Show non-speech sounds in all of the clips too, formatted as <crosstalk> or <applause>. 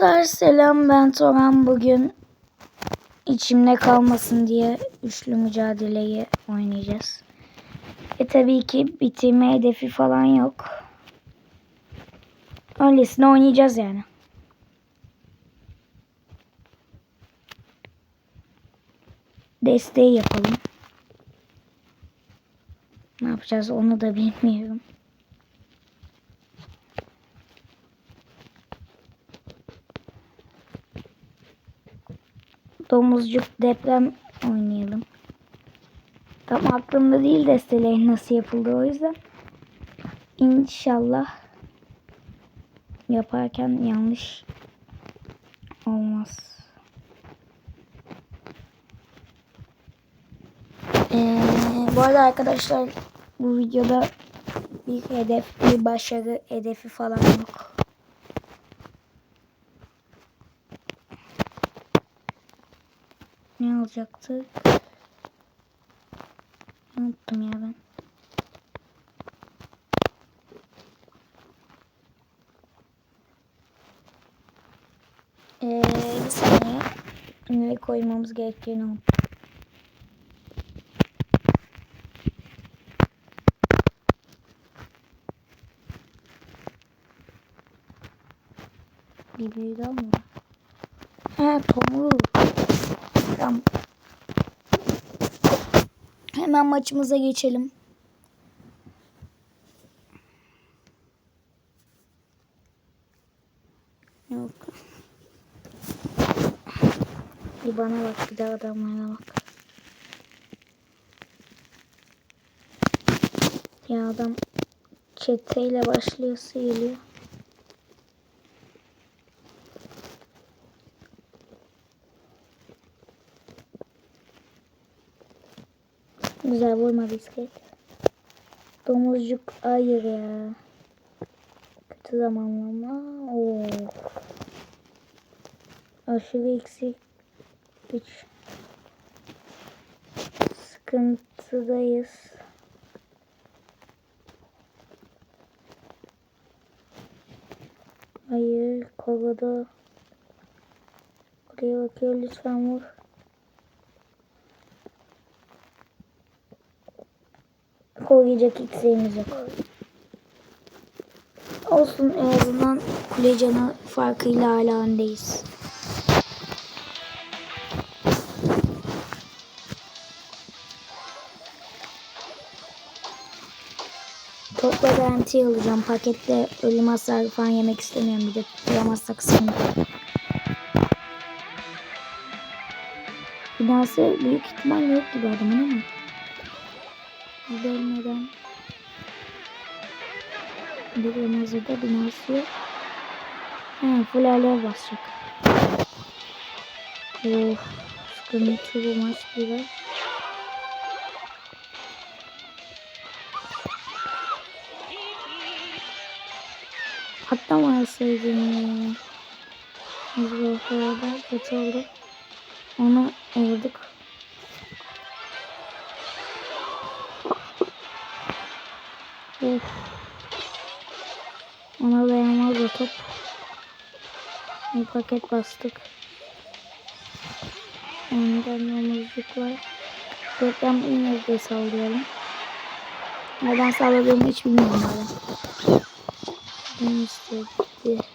Arkadaşlar selam ben Toran bugün içimde kalmasın diye üçlü mücadeleyi oynayacağız. E tabii ki bitirme hedefi falan yok. Öylesine oynayacağız yani. Desteği yapalım. Ne yapacağız onu da bilmiyorum. Domuzcuk deprem oynayalım. Tam aklımda değil destelerin nasıl yapıldığı o yüzden. İnşallah yaparken yanlış olmaz. Ee, bu arada arkadaşlar bu videoda bir hedef, bir başarı hedefi falan yok. Ne olacaktı? Unuttum ya ben. Ee, bir saniye. Ne koymamız gerektiğini unuttum. Bir büyü daha mı var? Ha tomruk. Tamam. Hemen maçımıza geçelim. Yok. Bir bana bak bir de adamlara bak. Ya adam çeteyle başlıyor sıyırıyor. Güzel vurma bisiklet. Domuzcuk hayır ya. Kötü zamanlama. Oo. Aşırı eksik güç. Sıkıntıdayız. Hayır, kovada. Oraya bakıyor lütfen vur. Koruyacak iksirimiz yok. Olsun en azından kule canı farkıyla hala öndeyiz. Topla garanti alacağım. Pakette ölüm hasarı falan yemek istemiyorum. Bir de tutamazsak sıkıntı. Binası büyük ihtimal yok gibi adamın ama. Görmeden bir hazırda binası yok. He, full alev basacak. Of, sıkıntı bu maç biraz. Atlamasaydım. Biz bu arada kötü oldu. Onu vurduk. Of. Ona dayanmaz o top. Bir paket bastık. Ondan yalnızlık var. Reklam yine de sallayalım. Neden salladığımı hiç bilmiyorum. Ben istedi.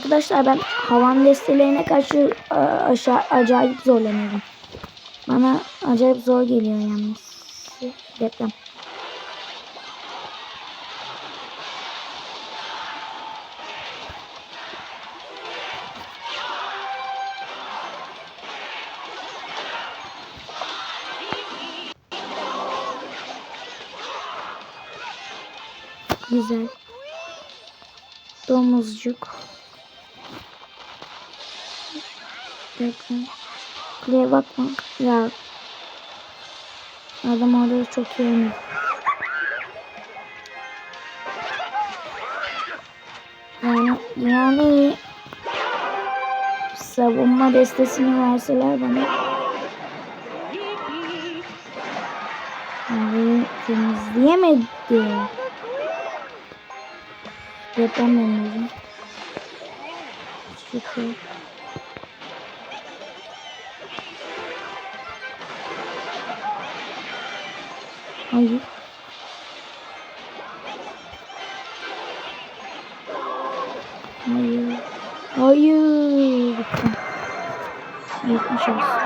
Arkadaşlar ben havan destelerine karşı a- aşağı acayip zorlanıyorum. Bana acayip zor geliyor yalnız. Deprem. Güzel. Domuzcuk. Kuleye bakma. Ya. Adam orada çok iyi oynuyor. En iyi savunma destesini verseler bana. Abi temizleyemedi. Deprem önledim. Şükür. Hayır. Hayır. Hayır. Geçmiş olsun.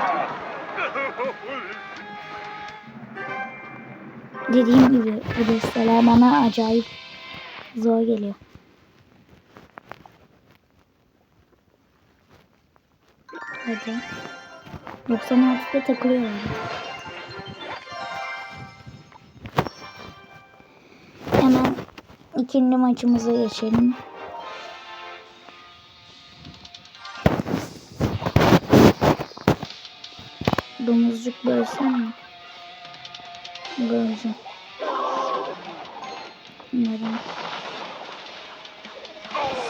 Dediğim gibi bu desteler bana acayip zor geliyor. Hadi. 96'da takılıyor ikinci maçımıza geçelim. Domuzcuk bölsem mi? Salayım mı?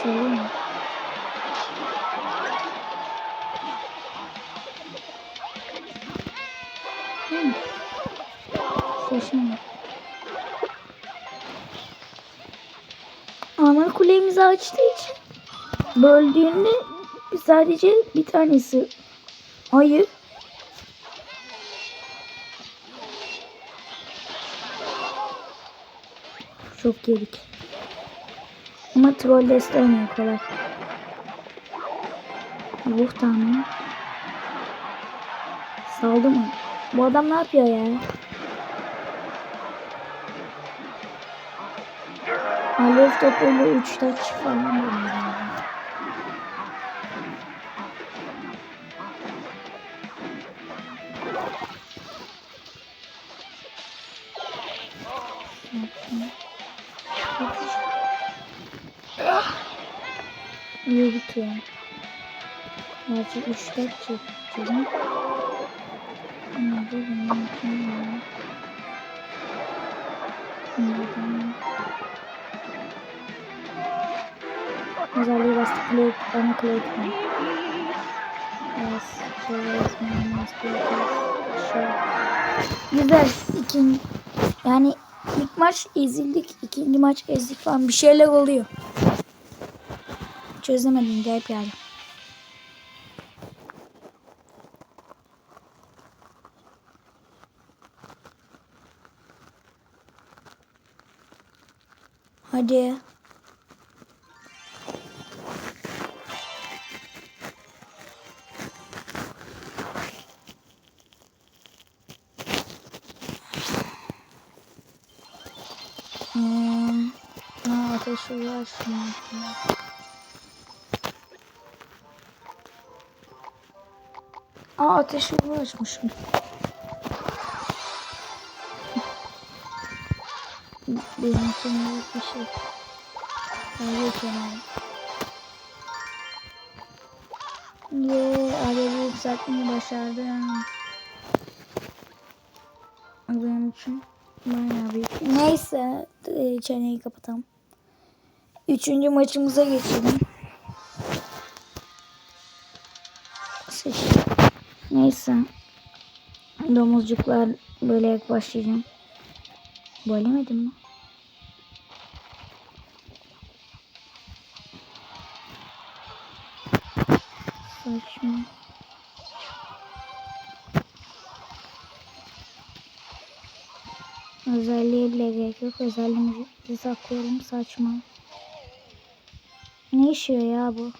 Değil mi? Ana kulemizi açtığı için böldüğünde sadece bir tanesi. Hayır. Çok yedik. Ama troll deste oynuyor kolay. Ruh tahmini. Saldı mı? Bu adam ne yapıyor ya Alev topuyla 3 taç falan dönüyor. İyi bitiyor. Gerçi 3 taç çekeceğim. Ama bu benim Özelliği bastı play bana play etme. Yes, minus Şey. Güzel. İkinci, yani ilk maç ezildik, ikinci maç ezdik falan bir şeyler oluyor. Çözemedim garip yani. Hadi. Şimdi. Aa ateş açmışım. Benim için bir şey. Öyle kenarım. Ye, alevi yükseltmeyi başardım. Benim için bayağı büyük. Neyse, e, çeneyi kapatalım. Üçüncü maçımıza geçelim. Seç. Neyse. Domuzcuklar böyle başlayacağım. Bölemedim mi? Saçma. Özelliğe bile gerek yok. Özelliğimizi saklıyorum. Saçma. Ne işiyor ya bu?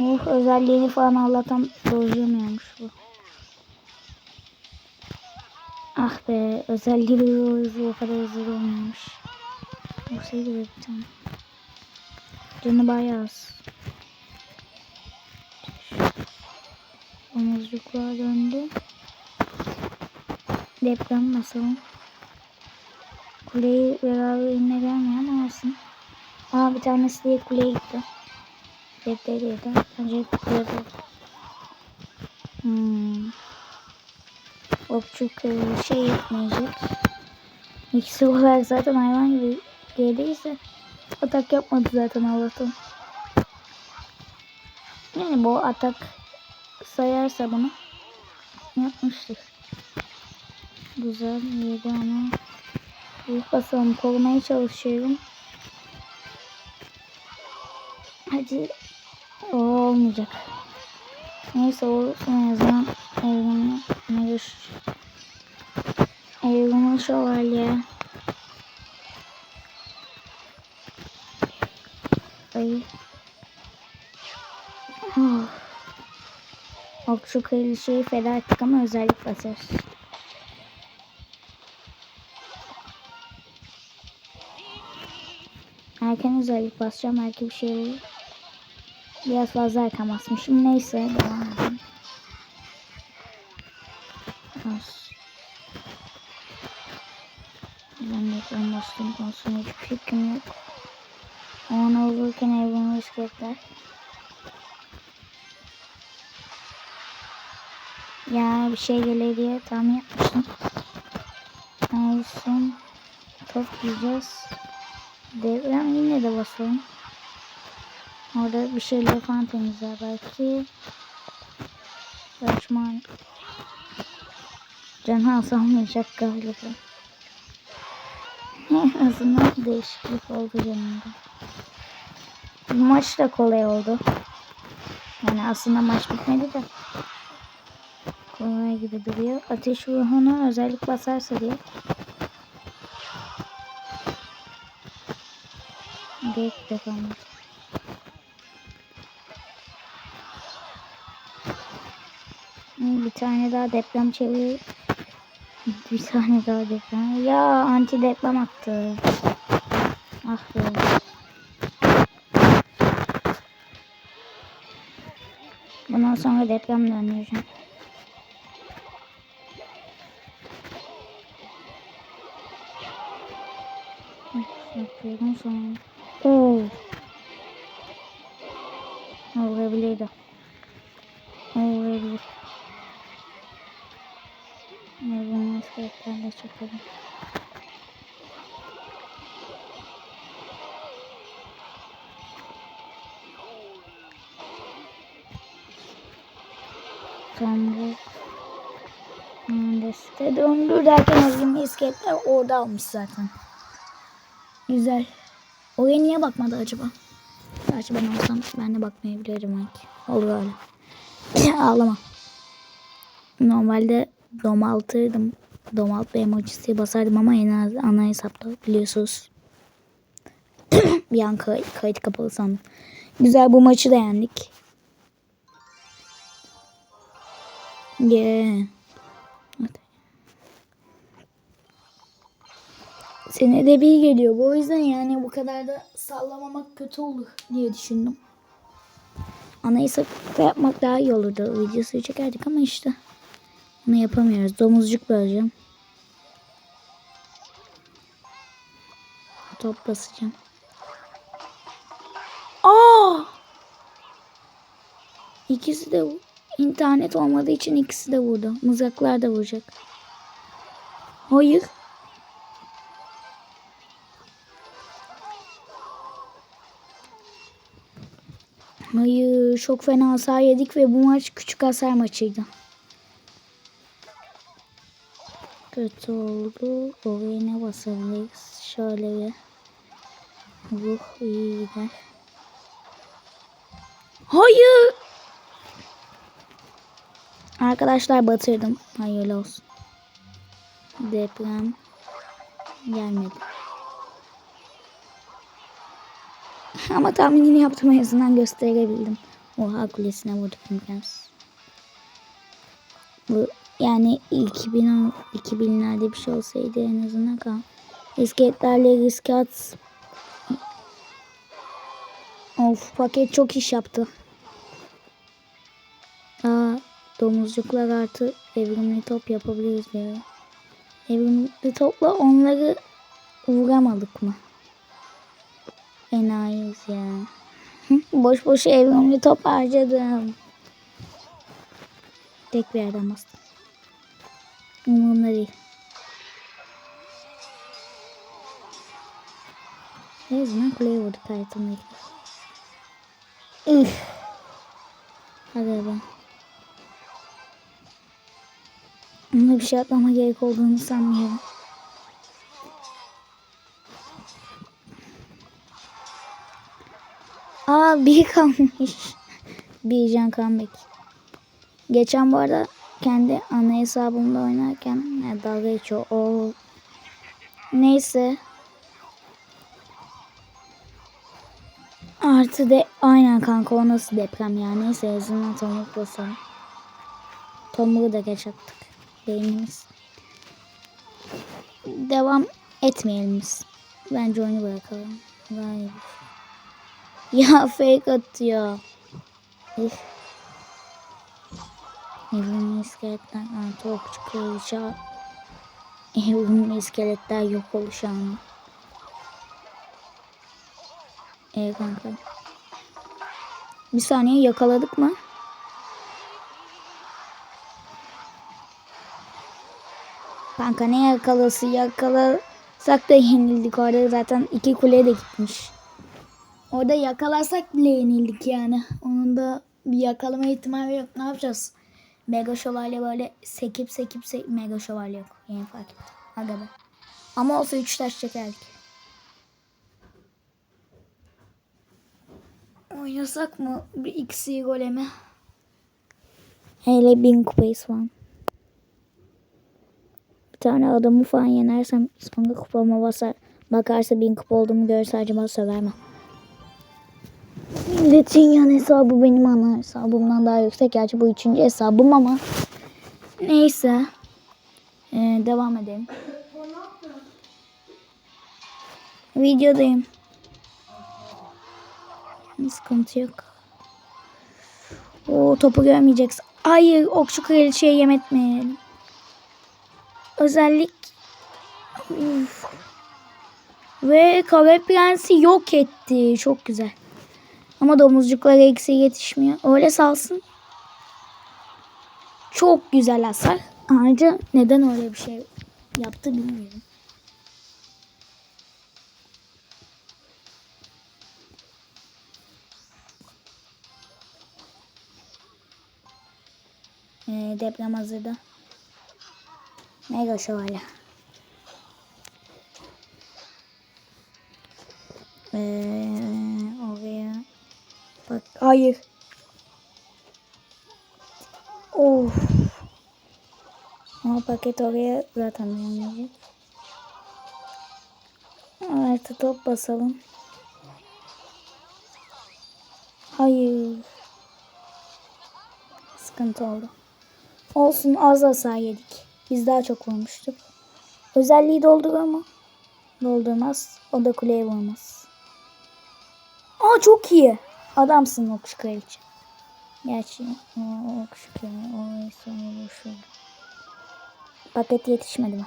Oh özelliğini falan Allah'tan bozulmuyormuş bu. Ah be özelliği hızlı o kadar hızlı olmuyormuş. Olsaydı be bir tane. Canı bayağı az. Omuzluklar döndü. Deprem basalım. Kuleyi beraberinde gelmiyor ama olsun. Aa bir tanesi diye kuleye gitti. Bekleyelim. Önce kuleye Hmm. Okçuk e, şey yapmayacak. İkisi olarak zaten hayvan gibi geldiyse atak yapmadı zaten Allah'tan. Yani bu atak sayarsa bunu yapmıştır. Güzel yedi ama büyük basalım korumaya çalışıyorum. Hadi o olmayacak. Neyse olsun en azından evrimini ne görüşürüz. Evrimli şövalye. Ay. Oh. Okçu kraliçeyi feda ettik ama özellik basarız. Erken özellik basacağım. Belki bir şey olur. Biraz fazla erken basmışım. Neyse devam edelim. Bas. Ben de ekran bastım konusunda hiçbir fikrim yok. Onu olurken evren bisikletler. Ya bir şey gelir diye tahmin yapmıştım. Olsun. Top yiyeceğiz. Devrem yine de basalım. Orada bir şeyler falan temizler belki. Saçma. Canı asalmayacak galiba. <laughs> En azından değişiklik oldu canımda. Bu maç da kolay oldu. Yani aslında maç bitmedi de. Kolay gibi duruyor. Ateş ruhuna özellik basarsa diye. De kalmadı. Bir tane daha deprem çevir. <laughs> Bir tane daha deprem. Ya anti deprem attı. Ah be. Bundan sonra depremle oynayacağım. Yapıyorum sonra. Oo. Olabilirdi. Olabilir. Ne bunu iskeletlerle çekelim. Tamam. Deste döndü derken özgün iskeletler orada almış zaten. Güzel. Oraya niye bakmadı acaba? Gerçi ben olsam ben de bakmayabilirim belki. Olur öyle. <laughs> Ağlama. Normalde domaltırdım. Domaltma emojisi basardım ama en az ana hesapta biliyorsunuz. <clears throat> bir an kay kayıt kapalı sandım. Güzel bu maçı da yendik. Yeah. Senede bir geliyor. Bu yüzden yani bu kadar da sallamamak kötü olur diye düşündüm. Ana hesapta yapmak daha iyi olurdu. Videosu çekerdik ama işte. Bunu yapamıyoruz. Domuzcuk böleceğim. Top basacağım. Aa! İkisi de internet olmadığı için ikisi de vurdu. Mızraklar da vuracak. Hayır. Hayır. Çok fena hasar yedik ve bu maç küçük hasar maçıydı. Kötü oldu. Oraya ne basabiliriz? Şöyle bir ruh iyi gider. Hayır. Arkadaşlar batırdım. Hayırlı olsun. Deprem gelmedi. Ama tahminini yaptım en azından gösterebildim. Oha kulesine vurduk imkansız. Bu yani 2010 2000'lerde bir şey olsaydı en azından kal. İskeletlerle riske at. Of paket çok iş yaptı. Aa, domuzcuklar artı evrimli top yapabiliriz diyor. Evrimli topla onları vuramadık mı? Enayiyiz ya. <laughs> boş boş evrimli top harcadım. Tek bir yerden bastım. Umurumda değil. En azından kuleye vurduk hayatımda ilk defa. Üf. Hadi be. Bunda bir şey atmama gerek olduğunu sanmıyorum. Bir kalmış. bir can comeback. Geçen bu arada kendi ana hesabımda oynarken ya dalga geçiyor. O neyse. Artı de aynen kanka o nasıl deprem ya. Neyse en azından tomruk basalım. Tomruğu da geç attık. Beynimiz. Devam etmeyelim biz. Bence oyunu bırakalım. Vay. Ya fake atıyor. Üf. Evrimli iskeletler artı okçu kraliçe Evrimli iskeletler yok oluş anı. Ee kanka. Bir saniye yakaladık mı? Kanka ne yakalası yakalasak da yenildik orada zaten iki kule de gitmiş. Orada yakalarsak bile yenildik yani. Onun da bir yakalama ihtimali yok. Ne yapacağız? Mega şövalye böyle sekip sekip sekip mega şövalye yok. Yeni fark ettim. Aga be. Ama olsa 3 taş çekerdik. Oynasak mı bir ikisi golemi? Hele bin kupayız falan. Bir tane adamı falan yenersem sonra kupama basar. Bakarsa bin kupa olduğumu görürse acaba söver mi? Milletin yan hesabı benim ana hesabımdan daha yüksek. Gerçi bu üçüncü hesabım ama. Neyse. Ee, devam edelim. Videodayım. Sıkıntı yok. O topu görmeyeceksin. Hayır okçu kraliçeye yem etmeyelim. Özellik Uf. ve kahve prensi yok etti. Çok güzel. Ama domuzcuklara eksi yetişmiyor. Öyle salsın. Çok güzel hasar. Ayrıca neden öyle bir şey yaptı bilmiyorum. Ee, deprem hazırda. Mega şövalye. Ee. Hayır. Of. Ama paket oraya zaten gelmeyecek. Artı top basalım. Hayır. Sıkıntı oldu. Olsun az hasar yedik. Biz daha çok vurmuştuk. Özelliği doldur ama doldurmaz. O da kuleye vurmaz. Aa çok iyi. Adamsın okşu kraliçe. Gerçi o okşu kraliçe. Orayı sonra boşver. Paket yetişmedi mi?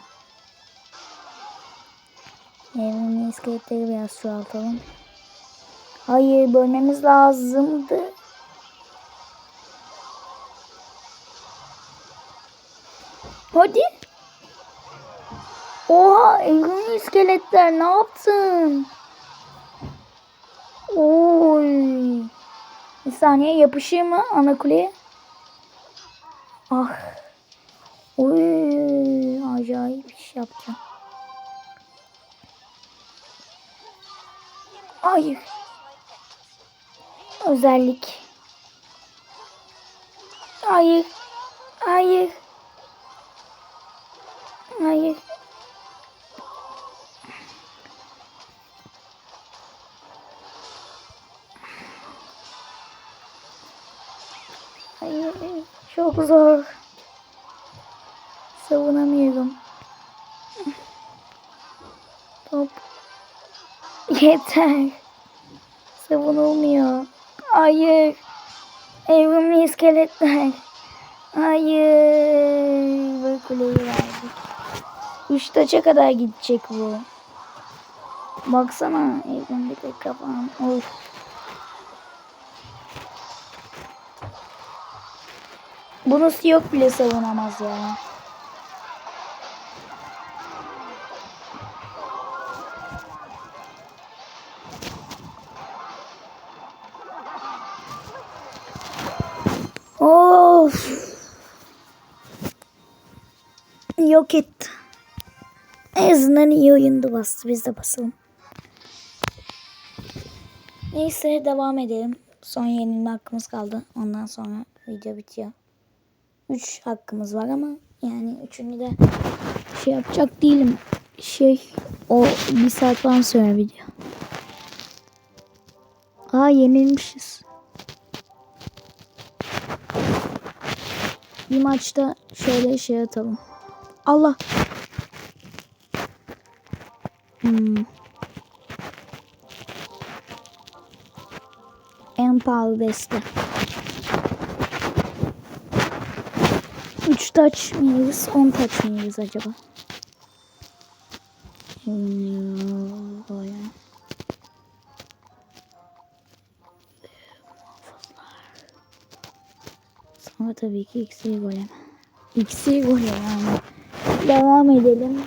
Evrimli iskeletleri biraz çoğaltalım. Hayır bölmemiz lazımdı. Hadi. Oha evrimli iskeletler ne yaptın? Oy. Bir saniye yapışır mı ana kuleye? Ah. Oy acayip iş yapacağım. Hayır. Özellik. Hayır. Hayır. Hayır. Çok zor. Savunamıyorum. Top. Yeter. Savunulmuyor. Hayır. Evrimli iskeletler. Hayır. Bu kuleyi verdik. Üç taça kadar gidecek bu. Baksana evrimdeki kafam. Of. Bu yok bile savunamaz ya. Of. Yok etti. En azından iyi oyundu bastı. Biz de basalım. Neyse devam edelim. Son yenilme hakkımız kaldı. Ondan sonra video bitiyor. 3 hakkımız var ama yani üçünü de şey yapacak değilim. Şey o bir saat falan sürer video. Aa yenilmişiz. Bir maçta şöyle şey atalım. Allah. Hmm. En pahalı beste. 3 taç mıyız? 10 taç mıyız acaba? Böyle. Sonra tabii ki iksir golem. İksir golem. Devam edelim.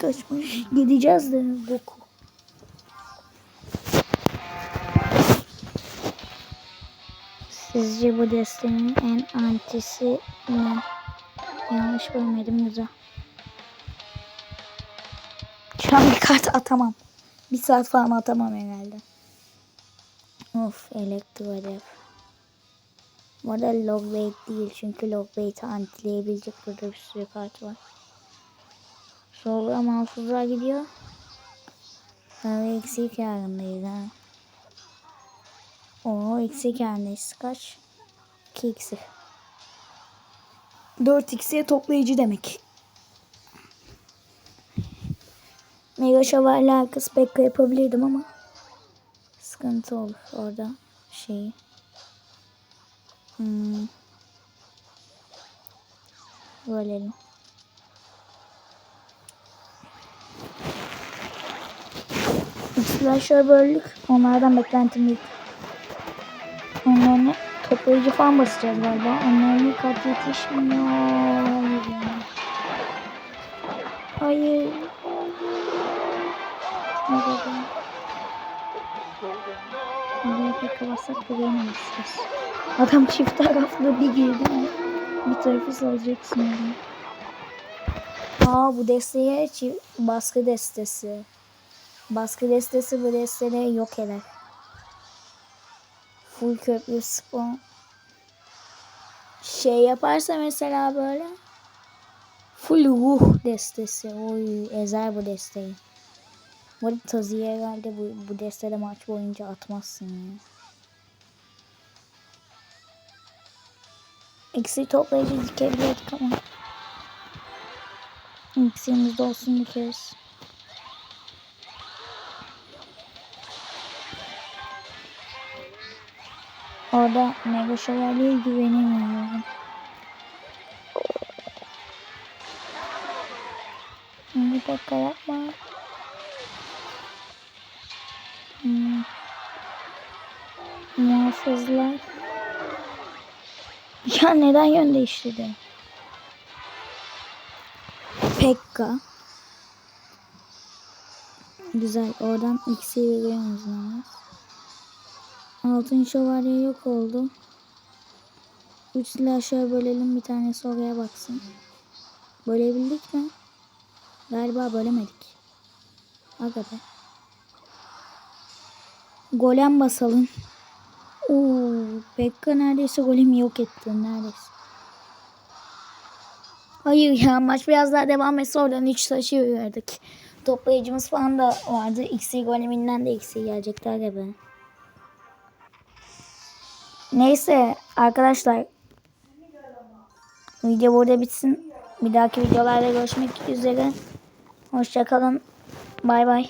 Kaçmış. Gideceğiz de boku. Sizce bu destenin en antisi ne? Yanlış görmedim güzel. Şu an bir kart atamam. Bir saat falan atamam herhalde. Of elektrodev. Bu arada logbait değil çünkü logbait'i antileyebilecek burada bir sürü kart var. Sonra mahfuzlar gidiyor. Ve eksi karındayız ha. Oo eksi karındayız. Kaç? 2 eksi. 4 eksiye toplayıcı demek. Mega şövalye arkası Pekka yapabilirdim ama sıkıntı olur orada şeyi. Hmm. Bölelim. Şöyle böldük. Onlardan beklentim büyük. Toplayıcı falan basacağız galiba. Onların kat yetişmiyor. Hayır. Ne dedim? Oraya pek bassak da. Adam çift taraflı bir girdi? Bir tarafı salacaksın yani. Aa bu desteğe çi- baskı destesi. Baskı destesi bu desteleri yok eder. Full köprü spawn. Şey yaparsa mesela böyle. Full ruh destesi. Oy ezer bu desteği. Bu Tazi'ye herhalde bu, bu destede maç boyunca atmazsın ya. Eksi toplayıcı dikebilirdik ama. Eksiğimizde olsun dikeriz. Orada Mega Şövalye'ye güvenemiyorum. Bir dakika yapma. Hmm. Muhafızlar. Ya neden yön değiştirdi? Pekka. Güzel. Oradan X'i veriyoruz. Altın şövalye yok oldu. Üç silahşöre bölelim bir tanesi oraya baksın. Bölebildik mi? Galiba bölemedik. Aga be. Golem basalım. Oo, Pekka neredeyse golemi yok etti. Neredeyse. Hayır ya maç biraz daha devam etse oradan 3 taşı verdik. Toplayıcımız falan da vardı. X'i goleminden de X'i gelecekler gibi. Neyse arkadaşlar. Video burada bitsin. Bir dahaki videolarda görüşmek üzere. Hoşçakalın. Bay bay.